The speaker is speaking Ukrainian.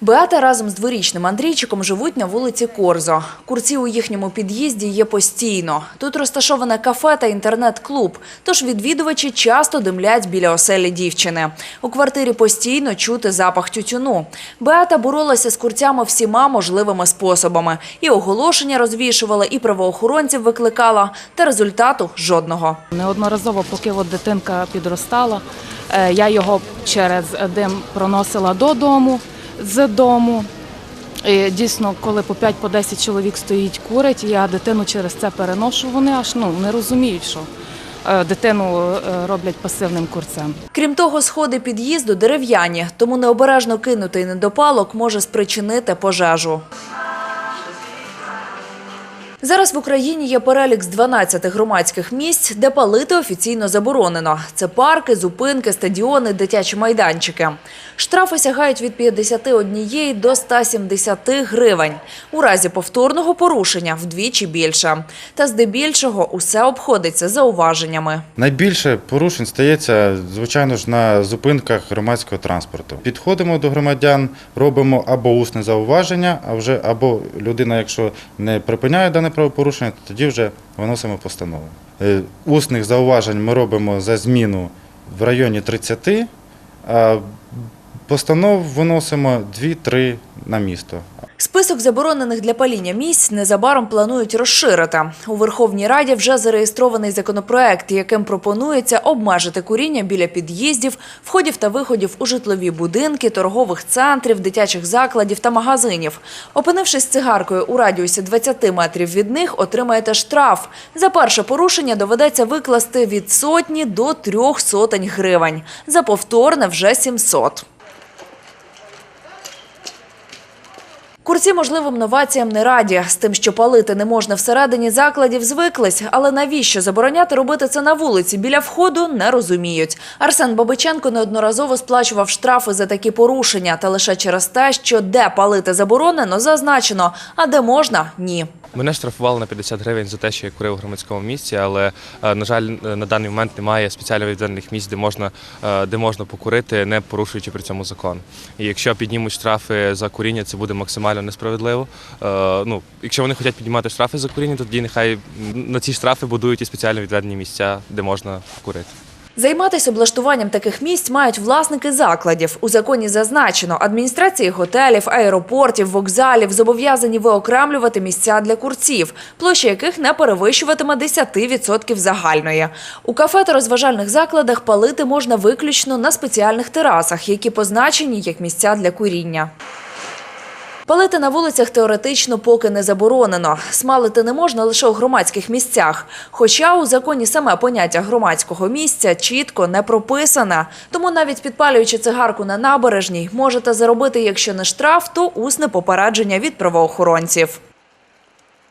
Беата разом з дворічним Андрійчиком живуть на вулиці Корзо. Курці у їхньому під'їзді є постійно. Тут розташоване кафе та інтернет-клуб, тож відвідувачі часто димлять біля оселі дівчини. У квартирі постійно чути запах тютюну. Беата боролася з курцями всіма можливими способами. І оголошення розвішувала, і правоохоронців викликала, та результату жодного. Неодноразово, поки от дитинка підростала, е, я його через дим проносила додому, з дому. І дійсно, коли по 5-10 чоловік стоїть курить, я дитину через це переношу, вони аж ну, не розуміють, що е, дитину е, роблять пасивним курцем. Крім того, сходи під'їзду дерев'яні, тому необережно кинутий недопалок може спричинити пожежу. Зараз в Україні є перелік з 12 громадських місць, де палити офіційно заборонено. Це парки, зупинки, стадіони, дитячі майданчики. Штрафи сягають від 51 до 170 гривень. У разі повторного порушення вдвічі більше. Та здебільшого усе обходиться зауваженнями. Найбільше порушень стається, звичайно ж, на зупинках громадського транспорту. Підходимо до громадян, робимо або усне зауваження, а вже або людина, якщо не припиняє дане правопорушення, то тоді вже виносимо постанову. Е, Усних зауважень ми робимо за зміну в районі 30, а постанов виносимо 2-3 на місто. Список заборонених для паління місць незабаром планують розширити. У Верховній Раді вже зареєстрований законопроект, яким пропонується обмежити куріння біля під'їздів, входів та виходів у житлові будинки, торгових центрів, дитячих закладів та магазинів. Опинившись цигаркою у радіусі 20 метрів від них, отримаєте штраф. За перше порушення доведеться викласти від сотні до трьох сотень гривень. За повторне вже 700. Курці можливим новаціям не раді. З тим, що палити не можна всередині закладів, звиклись. Але навіщо забороняти робити це на вулиці біля входу, не розуміють. Арсен Бабиченко неодноразово сплачував штрафи за такі порушення, та лише через те, що де палити заборонено, зазначено, а де можна – ні. Мене штрафували на 50 гривень за те, що я курив у громадському місці, але е, на жаль, е, на даний момент немає спеціально відведених місць, де можна е, де можна покурити, не порушуючи при цьому закон. І якщо піднімуть штрафи за куріння, це буде максимально несправедливо. Е, Ну, якщо вони хочуть піднімати штрафи за куріння, то тоді нехай на ці штрафи будують і спеціально відведені місця, де можна курити. Займатися облаштуванням таких місць мають власники закладів. У законі зазначено, адміністрації готелів, аеропортів, вокзалів зобов'язані виокремлювати місця для курців, площа яких не перевищуватиме 10% загальної. У кафе та розважальних закладах палити можна виключно на спеціальних терасах, які позначені як місця для куріння. Палити на вулицях теоретично поки не заборонено. Смалити не можна лише у громадських місцях. Хоча у законі саме поняття громадського місця чітко не прописане. Тому навіть підпалюючи цигарку на набережній, можете заробити, якщо не штраф, то усне попередження від правоохоронців.